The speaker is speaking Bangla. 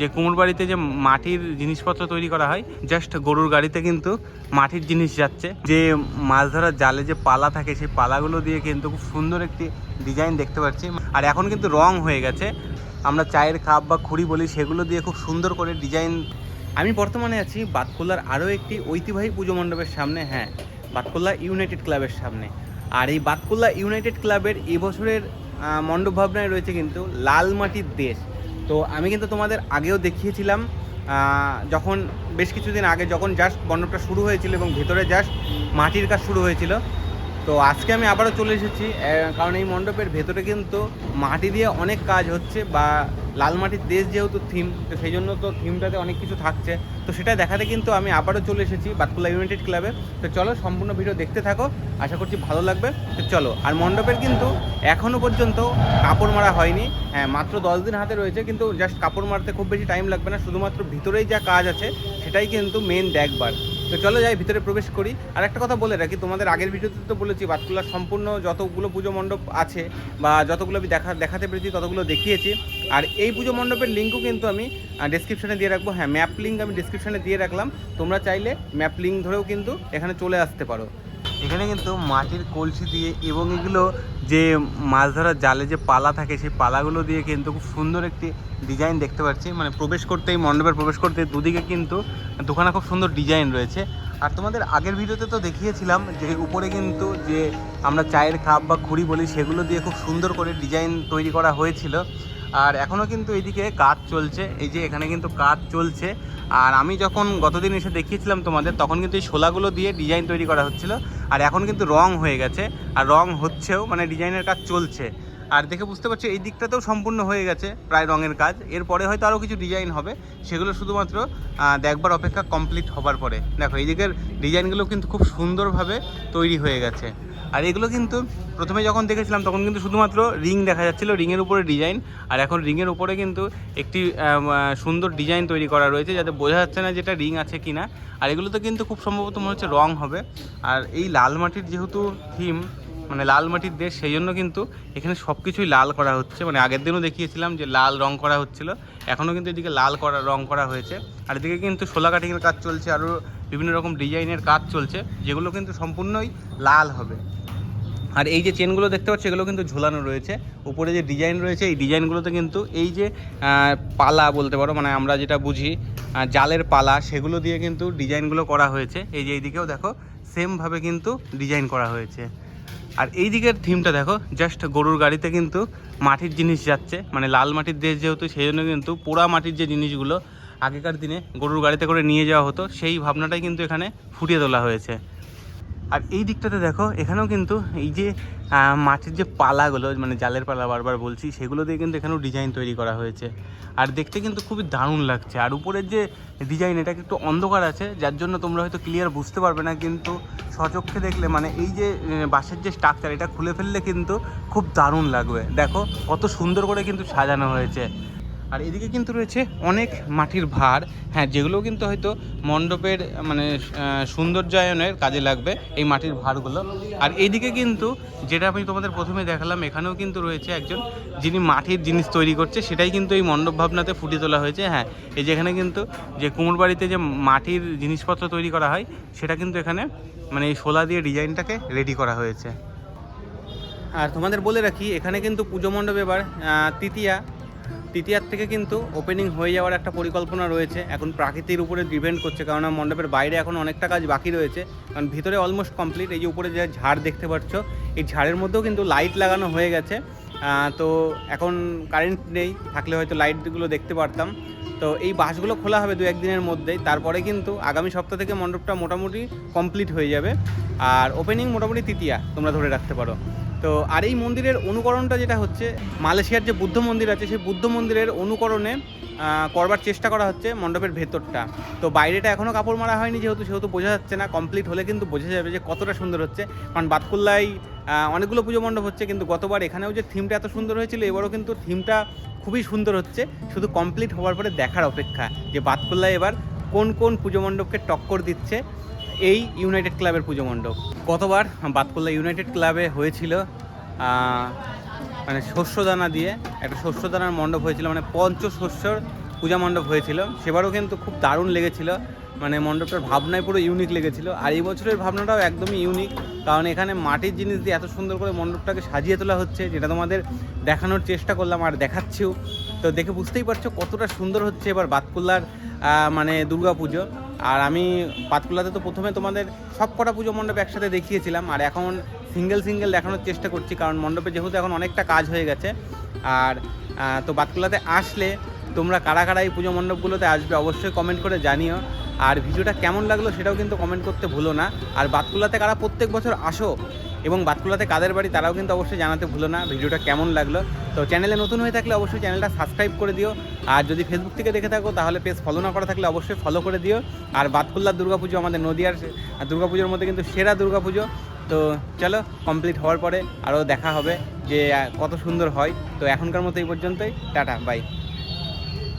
যে কুমোর বাড়িতে যে মাটির জিনিসপত্র তৈরি করা হয় জাস্ট গরুর গাড়িতে কিন্তু মাটির জিনিস যাচ্ছে। যে মাছ ধরার জালে যে পালা থাকে, সেই পালাগুলো দিয়ে কিন্তু খুব সুন্দর একটি ডিজাইন দেখতে পাচ্ছি। আর এখন কিন্তু রং হয়ে গেছে। আমরা চায়ের কাপ বা খুঁড়ি বলি, সেগুলো দিয়ে খুব সুন্দর করে ডিজাইন আমি বর্তমানে আছি বাতকুল্লার আরও একটি ঐতিহ্যবাহী পুজো মণ্ডপের সামনে হ্যাঁ বাতকুল্লা ইউনাইটেড ক্লাবের সামনে। আর এই বাতকুল্লা ইউনাইটেড ক্লাবের এবছরের মণ্ডপ ভাবনায় রয়েছে কিন্তু লাল মাটির দেশ। তো আমি কিন্তু তোমাদের আগেও দেখিয়েছিলাম যখন বেশ কিছুদিন আগে যখন জাস্ট মণ্ডপটা শুরু হয়েছিল এবং ভেতরে জাস্ট মাটির কাজ শুরু হয়েছিল, তো আজকে আমি আবারও চলে এসেছি কারণ এই মণ্ডপের ভেতরে কিন্তু মাটি দিয়ে অনেক কাজ হচ্ছে বা লাল মাটির দেশ যেহেতু থিম তো সেই জন্য তো থিমটাতে অনেক কিছু থাকছে। তো সেটা দেখাতে কিন্তু আমি আবারও চলে এসেছি বাতকুল্লা ইউনাইটেড ক্লাবে তো চলো সম্পূর্ণ ভিডিও দেখতে থাকো, আশা করছি ভালো লাগবে। তো চলো, আর মণ্ডপের কিন্তু এখনও পর্যন্ত কাপড় মারা হয়নি। হ্যাঁ মাত্র দশ দিন হাতে রয়েছে, কিন্তু জাস্ট কাপড় মারতে খুব বেশি টাইম লাগবে না। শুধুমাত্র ভিতরেই যা কাজ আছে, সেটাই কিন্তু মেন দেখবার। তো চলো যাই, ভিতরে প্রবেশ করি। আর একটা কথা বলে রাখি, তোমাদের আগের ভিডিওতে তো বলেছি বাতকুলার সম্পূর্ণ যতগুলো পুজো মণ্ডপ আছে বা যতগুলো আমি দেখা, দেখাতে পেরেছি, ততগুলো দেখিয়েছি। আর এই পুজো মণ্ডপের লিঙ্কও কিন্তু আমি ডিসক্রিপশানে দিয়ে রাখব। হ্যাঁ ম্যাপ লিঙ্ক আমি ডিসক্রিপশানে দিয়ে রাখলাম। তোমরা চাইলে ম্যাপ লিঙ্ক ধরেও কিন্তু এখানে চলে আসতে পারো। এখানে কিন্তু মাটির কলসি দিয়ে এবং এগুলো যে মাছ ধরার জালে যে পালা থাকে, সেই পালাগুলো দিয়ে কিন্তু খুব সুন্দর একটি ডিজাইন দেখতে পাচ্ছি। মানে প্রবেশ করতে এই মণ্ডপের প্রবেশ করতে দুদিকে কিন্তু দোকানে খুব সুন্দর ডিজাইন রয়েছে। আর তোমাদের আগের ভিডিওতে তো দেখিয়েছিলাম যে উপরে কিন্তু যে আমরা চায়ের কাপ বা খুঁড়ি বলি, সেগুলো দিয়ে খুব সুন্দর করে ডিজাইন তৈরি করা হয়েছিল। আর এখনও কিন্তু এইদিকে কাজ চলছে, এই যে এখানে কিন্তু কাজ চলছে। আর আমি যখন গতদিন এসে দেখিয়েছিলাম তোমাদের, তখন কিন্তু এই শোলাগুলো দিয়ে ডিজাইন তৈরি করা হচ্ছিল। আর এখন কিন্তু রং হয়ে গেছে, আর রং হচ্ছেও মানে ডিজাইনের কাজ চলছে। আর দেখে বুঝতে পারছ, এই দিকটাতেও সম্পূর্ণ হয়ে গেছে প্রায় রঙের কাজ। এরপরে হয়তো আরও কিছু ডিজাইন হবে, সেগুলো শুধুমাত্র দেখবার অপেক্ষা কমপ্লিট হবার পরে। দেখো, এই দিকের ডিজাইনগুলো কিন্তু খুব সুন্দরভাবে তৈরি হয়ে গেছে। আর এগুলো কিন্তু প্রথমে যখন দেখেছিলাম, তখন কিন্তু শুধুমাত্র রিং দেখা যাচ্ছিল, রিংয়ের উপরে ডিজাইন আর এখন রিংয়ের উপরে কিন্তু একটি সুন্দর ডিজাইন তৈরি করা রয়েছে, যাতে বোঝা যাচ্ছে না যেটা রিং আছে কিনা। আর এগুলোতে কিন্তু খুব সম্ভবত মনে হচ্ছে রং হবে। আর এই লাল মাটির যেহেতু থিম মানে লাল মাটির দেশ, সেই জন্য কিন্তু এখানে সব কিছুই লাল করা হচ্ছে। মানে আগের দিনও দেখিয়েছিলাম যে লাল রং করা হচ্ছিল, এখনও কিন্তু এদিকে লাল করা রং করা হয়েছে। আর এদিকে কিন্তু সোলা কাটিংয়ের কাজ চলছে, আরও বিভিন্ন রকম ডিজাইনের কাজ চলছে, যেগুলো কিন্তু সম্পূর্ণই লাল হবে। আর এই যে চেনগুলো দেখতে পাচ্ছ, এগুলো কিন্তু ঝোলানো রয়েছে। উপরে যে ডিজাইন রয়েছে, এই ডিজাইনগুলোতে কিন্তু এই যে পালা বলতে পারো মানে আমরা যেটা বুঝি জালের পালা, সেগুলো দিয়ে কিন্তু ডিজাইনগুলো করা হয়েছে। এই যে এইদিকেও দেখো সেমভাবে কিন্তু ডিজাইন করা হয়েছে। আর এই দিকের থিমটা দেখো জাস্ট গরুর গাড়িতে কিন্তু মাটির জিনিস যাচ্ছে মানে লাল মাটির দেশ যেহেতু সেই জন্য কিন্তু পোড়া মাটির যে জিনিসগুলো আগেকার দিনে গরুর গাড়িতে করে নিয়ে যাওয়া হতো, সেই ভাবনাটাই কিন্তু এখানে ফুটিয়ে তোলা হয়েছে। আর এই দিকটাতে দেখো, এখানেও কিন্তু এই যে মাটির যে পালাগুলো মানে জালের পালা বারবার বলছি, সেগুলো দিয়ে কিন্তু এখানেও ডিজাইন তৈরি করা হয়েছে। আর দেখতে কিন্তু খুবই দারুণ লাগছে। আর উপরের যে ডিজাইন এটা একটু অন্ধকার আছে, যার জন্য তোমরা হয়তো ক্লিয়ার বুঝতে পারবে না, কিন্তু সচক্ষে দেখলে মানে এই যে বাঁশের যে স্ট্রাকচার এটা খুলে ফেললে কিন্তু খুব দারুণ লাগবে। দেখো, কত সুন্দর করে কিন্তু সাজানো হয়েছে। আর এদিকে কিন্তু রয়েছে অনেক মাটির ভার। হ্যাঁ যেগুলো কিন্তু হয়তো মণ্ডপের মানে সৌন্দর্যায়নের কাজে লাগবে এই মাটির ভারগুলো। আর এইদিকে কিন্তু, যেটা আমি তোমাদের প্রথমে দেখালাম, এখানেও কিন্তু রয়েছে একজন যিনি মাটির জিনিস তৈরি করছে, সেটাই কিন্তু এই মণ্ডপ ভাবনাতে ফুটিয়ে তোলা হয়েছে। হ্যাঁ এই যে এখানে কিন্তু যে কুমোর বাড়িতে যে মাটির জিনিসপত্র তৈরি করা হয়, সেটা কিন্তু এখানে মানে এই শোলা দিয়ে ডিজাইনটাকে রেডি করা হয়েছে। আর তোমাদের বলে রাখি, এখানে কিন্তু পুজো মণ্ডপ এবার তৃতীয়া তৃতীয়ার থেকে কিন্তু ওপেনিং হয়ে যাওয়ার একটা পরিকল্পনা রয়েছে। এখন প্রাকৃতির উপরে ডিপেন্ড করছে কারণ মণ্ডপের বাইরে এখন অনেকটা কাজ বাকি রয়েছে। কারণ ভিতরে অলমোস্ট কমপ্লিট এই যে উপরে যে ঝাড় দেখতে পাচ্ছ, এই ঝাড়ের মধ্যেও কিন্তু লাইট লাগানো হয়ে গেছে। তো এখন কারেন্ট নেই, থাকলে হয়তো লাইটগুলো দেখতে পারতাম। তো এই বাসগুলো খোলা হবে দু একদিনের মধ্যেই। তারপরে কিন্তু আগামী সপ্তাহ থেকে মণ্ডপটা মোটামুটি কমপ্লিট হয়ে যাবে। আর ওপেনিং মোটামুটি তৃতীয়া, তোমরা ধরে রাখতে পারো। তো আর এই মন্দিরের অনুকরণটা যেটা হচ্ছে মালয়েশিয়ার যে বুদ্ধ মন্দির আছে সেই বুদ্ধ মন্দিরের অনুকরণে করবার চেষ্টা করা হচ্ছে মণ্ডপের ভেতরটা। তো বাইরেটা এখনও কাপড় মারা হয়নি যেহেতু সেহেতু বোঝা যাচ্ছে না কমপ্লিট হলে কিন্তু বোঝা যাবে যে কতটা সুন্দর হচ্ছে। কারণ বাতকুল্লায় আহ, অনেকগুলো পুজো মণ্ডপ হচ্ছে কিন্তু গতবার এখানেও যে থিমটা এত সুন্দর হয়েছিল এবারও কিন্তু থিমটা খুবই সুন্দর হচ্ছে। শুধু কমপ্লিট হওয়ার পরে দেখার অপেক্ষা যে বাতকুল্লায় এবার কোন কোন পুজো মণ্ডপকে টক্কর দিচ্ছে। এই ইউনাইটেড ক্লাবের পুজো মণ্ডপ। গতবার বাতকুল্লা ইউনাইটেড ক্লাবে হয়েছিল মানে শস্যদানা দিয়ে, একটা শস্যদানার মণ্ডপ হয়েছিল মানে পঞ্চ শস্যর পূজা মণ্ডপ হয়েছিল। সেবারও কিন্তু খুব দারুণ লেগেছিল মানে মণ্ডপটার ভাবনায় পুরো ইউনিক লেগেছিল। আর এই বছরের ভাবনাটাও একদমই ইউনিক কারণ এখানে মাটির জিনিস দিয়ে এত সুন্দর করে মণ্ডপটাকে সাজিয়ে তোলা হচ্ছে, যেটা তোমাদের দেখানোর চেষ্টা করলাম আর দেখাচ্ছিও। তো দেখে বুঝতেই পারছ কতটা সুন্দর হচ্ছে এবার বাতকুল্লার মানে দুর্গা পুজো আর আমি পাতকুলাতে তো প্রথমে তোমাদের সব কটা পুজো মণ্ডপ একসাথে দেখিয়েছিলাম, আর এখন সিঙ্গেল সিঙ্গেল দেখানোর চেষ্টা করছি, কারণ মণ্ডপে যেহেতু এখন অনেকটা কাজ হয়ে গেছে। আর তো বাতকুলাতে আসলে তোমরা কারা কারা এই পুজো মণ্ডপগুলোতে আসবে অবশ্যই কমেন্ট করে জানিও। আর ভিডিওটা কেমন লাগল সেটাও কিন্তু কমেন্ট করতে ভুলো না। আর বাতকুলাতে কারা প্রত্যেক বছর আসো এবং বাতকুলাতে কাদের বাড়ি তারাও কিন্তু অবশ্যই জানাতে ভুলো না, ভিডিওটা কেমন লাগল। তো চ্যানেলে নতুন হয়ে থাকলে অবশ্যই চ্যানেলটা সাবস্ক্রাইব করে দিও। আর যদি ফেসবুক থেকে দেখে থাকো, তাহলে পেজ ফলো না করা থাকলে অবশ্যই ফলো করে দিও। আর বাতকুল্লার দুর্গাপুজো আমাদের নদিয়ার দুর্গাপুজোর মধ্যে কিন্তু সেরা দুর্গাপুজো। তো চলো কমপ্লিট হওয়ার পরে আরও দেখা হবে যে কত সুন্দর হয়। তো এখনকার মতো এই পর্যন্তই। Tata bye